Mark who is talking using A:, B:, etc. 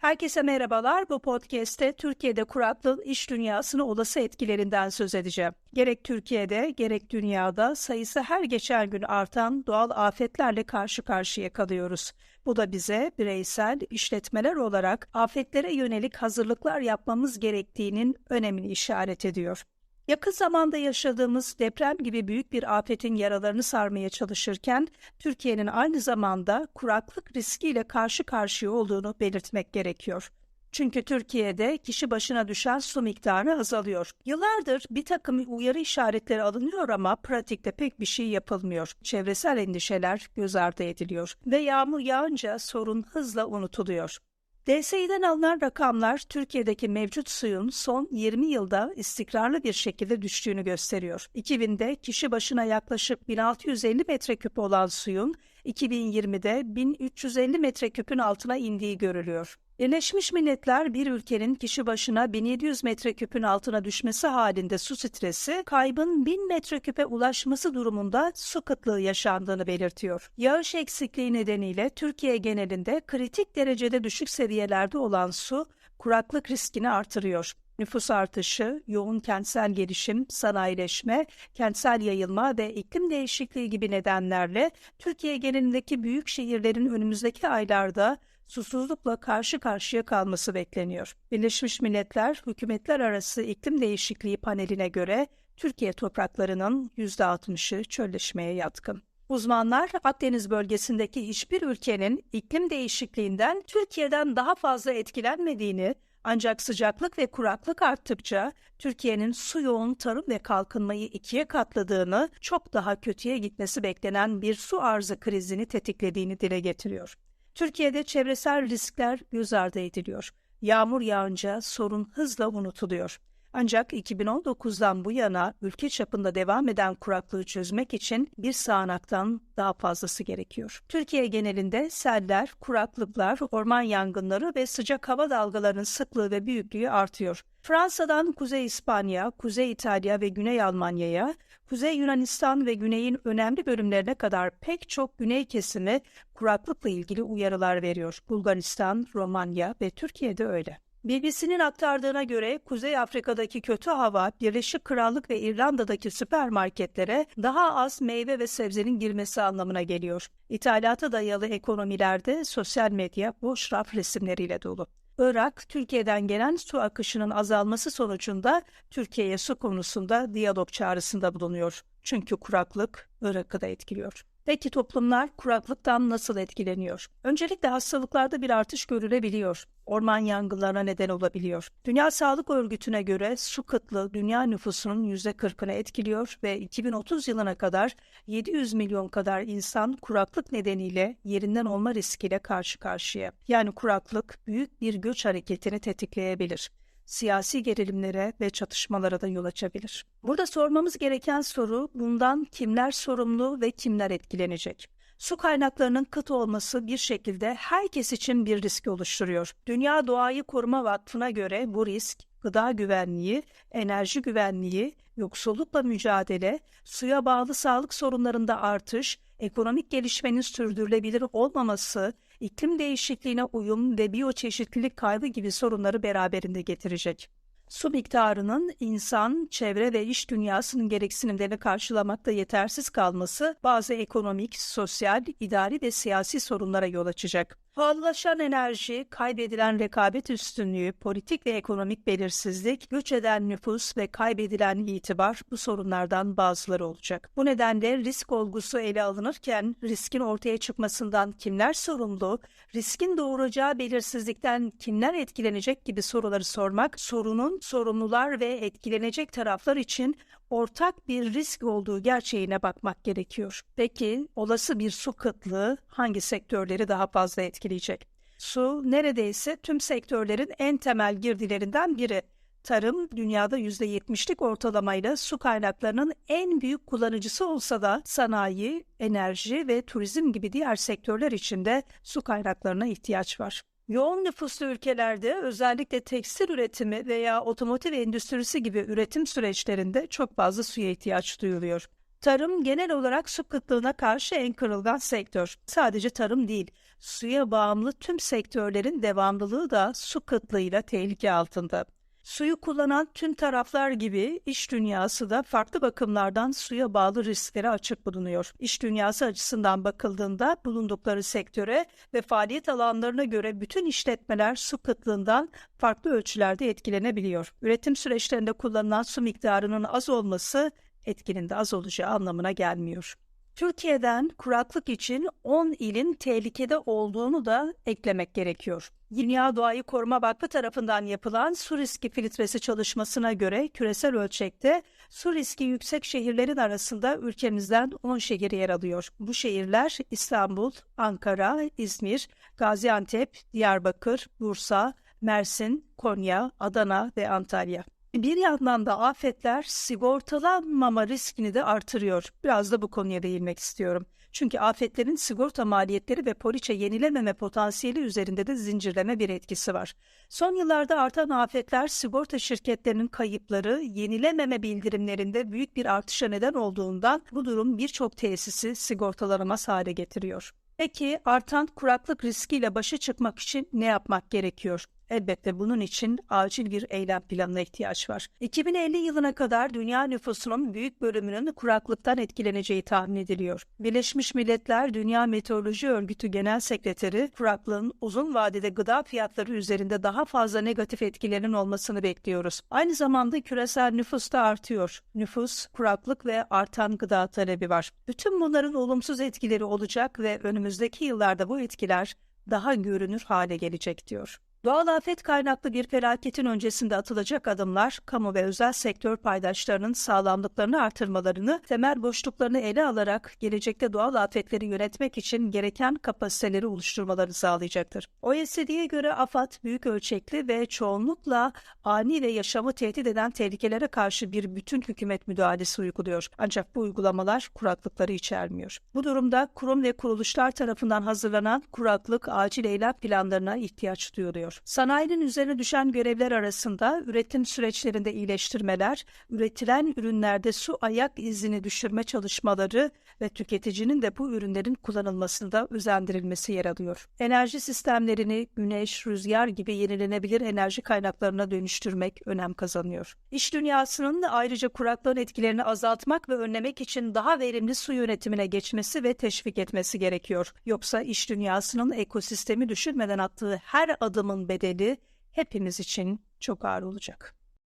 A: Herkese merhabalar. Bu podcast'te Türkiye'de kuraklığın iş dünyasını olası etkilerinden söz edeceğim. Gerek Türkiye'de gerek dünyada sayısı her geçen gün artan doğal afetlerle karşı karşıya kalıyoruz. Bu da bize bireysel işletmeler olarak afetlere yönelik hazırlıklar yapmamız gerektiğinin önemini işaret ediyor. Yakın zamanda yaşadığımız deprem gibi büyük bir afetin yaralarını sarmaya çalışırken Türkiye'nin aynı zamanda kuraklık riskiyle karşı karşıya olduğunu belirtmek gerekiyor. Çünkü Türkiye'de kişi başına düşen su miktarı azalıyor. Yıllardır bir takım uyarı işaretleri alınıyor ama pratikte pek bir şey yapılmıyor. Çevresel endişeler göz ardı ediliyor ve yağmur yağınca sorun hızla unutuluyor. DSİ'den alınan rakamlar Türkiye'deki mevcut suyun son 20 yılda istikrarlı bir şekilde düştüğünü gösteriyor. 2000'de kişi başına yaklaşık 1650 metreküp olan suyun 2020'de 1350 metreküpün altına indiği görülüyor. Birleşmiş Milletler bir ülkenin kişi başına 1700 metreküpün altına düşmesi halinde su stresi, kaybın 1000 metreküpe ulaşması durumunda su kıtlığı yaşandığını belirtiyor. Yağış eksikliği nedeniyle Türkiye genelinde kritik derecede düşük seviyelerde olan su, kuraklık riskini artırıyor. Nüfus artışı, yoğun kentsel gelişim, sanayileşme, kentsel yayılma ve iklim değişikliği gibi nedenlerle Türkiye genelindeki büyük şehirlerin önümüzdeki aylarda susuzlukla karşı karşıya kalması bekleniyor. Birleşmiş Milletler Hükümetler Arası İklim Değişikliği paneline göre Türkiye topraklarının %60'ı çölleşmeye yatkın. Uzmanlar Akdeniz bölgesindeki hiçbir ülkenin iklim değişikliğinden Türkiye'den daha fazla etkilenmediğini ancak sıcaklık ve kuraklık arttıkça Türkiye'nin su yoğun tarım ve kalkınmayı ikiye katladığını, çok daha kötüye gitmesi beklenen bir su arzı krizini tetiklediğini dile getiriyor. Türkiye'de çevresel riskler göz ardı ediliyor. Yağmur yağınca sorun hızla unutuluyor. Ancak 2019'dan bu yana ülke çapında devam eden kuraklığı çözmek için bir sağanaktan daha fazlası gerekiyor. Türkiye genelinde seller, kuraklıklar, orman yangınları ve sıcak hava dalgalarının sıklığı ve büyüklüğü artıyor. Fransa'dan Kuzey İspanya, Kuzey İtalya ve Güney Almanya'ya, Kuzey Yunanistan ve Güney'in önemli bölümlerine kadar pek çok güney kesimi kuraklıkla ilgili uyarılar veriyor. Bulgaristan, Romanya ve Türkiye'de öyle. BBC'nin aktardığına göre Kuzey Afrika'daki kötü hava Birleşik Krallık ve İrlanda'daki süpermarketlere daha az meyve ve sebzenin girmesi anlamına geliyor. İthalata dayalı ekonomilerde sosyal medya boş raf resimleriyle dolu. Irak, Türkiye'den gelen su akışının azalması sonucunda Türkiye'ye su konusunda diyalog çağrısında bulunuyor. Çünkü kuraklık Irak'ı da etkiliyor. Peki toplumlar kuraklıktan nasıl etkileniyor? Öncelikle hastalıklarda bir artış görülebiliyor. Orman yangınlarına neden olabiliyor. Dünya Sağlık Örgütü'ne göre su kıtlığı dünya nüfusunun %40'ını etkiliyor ve 2030 yılına kadar 700 milyon kadar insan kuraklık nedeniyle yerinden olma riskiyle karşı karşıya. Yani kuraklık büyük bir göç hareketini tetikleyebilir siyasi gerilimlere ve çatışmalara da yol açabilir. Burada sormamız gereken soru bundan kimler sorumlu ve kimler etkilenecek? Su kaynaklarının kıt olması bir şekilde herkes için bir risk oluşturuyor. Dünya Doğayı Koruma Vakfı'na göre bu risk gıda güvenliği, enerji güvenliği, yoksullukla mücadele, suya bağlı sağlık sorunlarında artış, ekonomik gelişmenin sürdürülebilir olmaması, iklim değişikliğine uyum ve biyoçeşitlilik kaybı gibi sorunları beraberinde getirecek. Su miktarının insan, çevre ve iş dünyasının gereksinimlerini karşılamakta yetersiz kalması bazı ekonomik, sosyal, idari ve siyasi sorunlara yol açacak. Pahalılaşan enerji, kaybedilen rekabet üstünlüğü, politik ve ekonomik belirsizlik, göç eden nüfus ve kaybedilen itibar bu sorunlardan bazıları olacak. Bu nedenle risk olgusu ele alınırken riskin ortaya çıkmasından kimler sorumlu, riskin doğuracağı belirsizlikten kimler etkilenecek gibi soruları sormak, sorunun sorumlular ve etkilenecek taraflar için ortak bir risk olduğu gerçeğine bakmak gerekiyor. Peki olası bir su kıtlığı hangi sektörleri daha fazla etkileyecek? Su neredeyse tüm sektörlerin en temel girdilerinden biri. Tarım dünyada %70'lik ortalamayla su kaynaklarının en büyük kullanıcısı olsa da sanayi, enerji ve turizm gibi diğer sektörler için de su kaynaklarına ihtiyaç var. Yoğun nüfuslu ülkelerde özellikle tekstil üretimi veya otomotiv endüstrisi gibi üretim süreçlerinde çok fazla suya ihtiyaç duyuluyor. Tarım genel olarak su kıtlığına karşı en kırılgan sektör. Sadece tarım değil, suya bağımlı tüm sektörlerin devamlılığı da su kıtlığıyla tehlike altında. Suyu kullanan tüm taraflar gibi iş dünyası da farklı bakımlardan suya bağlı risklere açık bulunuyor. İş dünyası açısından bakıldığında bulundukları sektöre ve faaliyet alanlarına göre bütün işletmeler su kıtlığından farklı ölçülerde etkilenebiliyor. Üretim süreçlerinde kullanılan su miktarının az olması etkinin de az olacağı anlamına gelmiyor. Türkiye'den kuraklık için 10 ilin tehlikede olduğunu da eklemek gerekiyor. Dünya Doğayı Koruma Vakfı tarafından yapılan su riski filtresi çalışmasına göre küresel ölçekte su riski yüksek şehirlerin arasında ülkemizden 10 şehir yer alıyor. Bu şehirler İstanbul, Ankara, İzmir, Gaziantep, Diyarbakır, Bursa, Mersin, Konya, Adana ve Antalya. Bir yandan da afetler sigortalanmama riskini de artırıyor. Biraz da bu konuya değinmek istiyorum. Çünkü afetlerin sigorta maliyetleri ve poliçe yenilememe potansiyeli üzerinde de zincirleme bir etkisi var. Son yıllarda artan afetler sigorta şirketlerinin kayıpları, yenilememe bildirimlerinde büyük bir artışa neden olduğundan bu durum birçok tesisi sigortalanamaz hale getiriyor. Peki artan kuraklık riskiyle başa çıkmak için ne yapmak gerekiyor? Elbette bunun için acil bir eylem planına ihtiyaç var. 2050 yılına kadar dünya nüfusunun büyük bölümünün kuraklıktan etkileneceği tahmin ediliyor. Birleşmiş Milletler Dünya Meteoroloji Örgütü Genel Sekreteri kuraklığın uzun vadede gıda fiyatları üzerinde daha fazla negatif etkilerinin olmasını bekliyoruz. Aynı zamanda küresel nüfus da artıyor. Nüfus, kuraklık ve artan gıda talebi var. Bütün bunların olumsuz etkileri olacak ve önümüzdeki yıllarda bu etkiler daha görünür hale gelecek diyor. Doğal afet kaynaklı bir felaketin öncesinde atılacak adımlar, kamu ve özel sektör paydaşlarının sağlamlıklarını artırmalarını, temel boşluklarını ele alarak gelecekte doğal afetleri yönetmek için gereken kapasiteleri oluşturmaları sağlayacaktır. OECD'ye göre AFAD büyük ölçekli ve çoğunlukla ani ve yaşamı tehdit eden tehlikelere karşı bir bütün hükümet müdahalesi uyguluyor. Ancak bu uygulamalar kuraklıkları içermiyor. Bu durumda kurum ve kuruluşlar tarafından hazırlanan kuraklık acil eylem planlarına ihtiyaç duyuluyor gerekiyor. Sanayinin üzerine düşen görevler arasında üretim süreçlerinde iyileştirmeler, üretilen ürünlerde su ayak izini düşürme çalışmaları ve tüketicinin de bu ürünlerin kullanılmasında özendirilmesi yer alıyor. Enerji sistemlerini güneş, rüzgar gibi yenilenebilir enerji kaynaklarına dönüştürmek önem kazanıyor. İş dünyasının ayrıca kuraklığın etkilerini azaltmak ve önlemek için daha verimli su yönetimine geçmesi ve teşvik etmesi gerekiyor. Yoksa iş dünyasının ekosistemi düşünmeden attığı her adımın bedeli hepimiz için çok ağır olacak.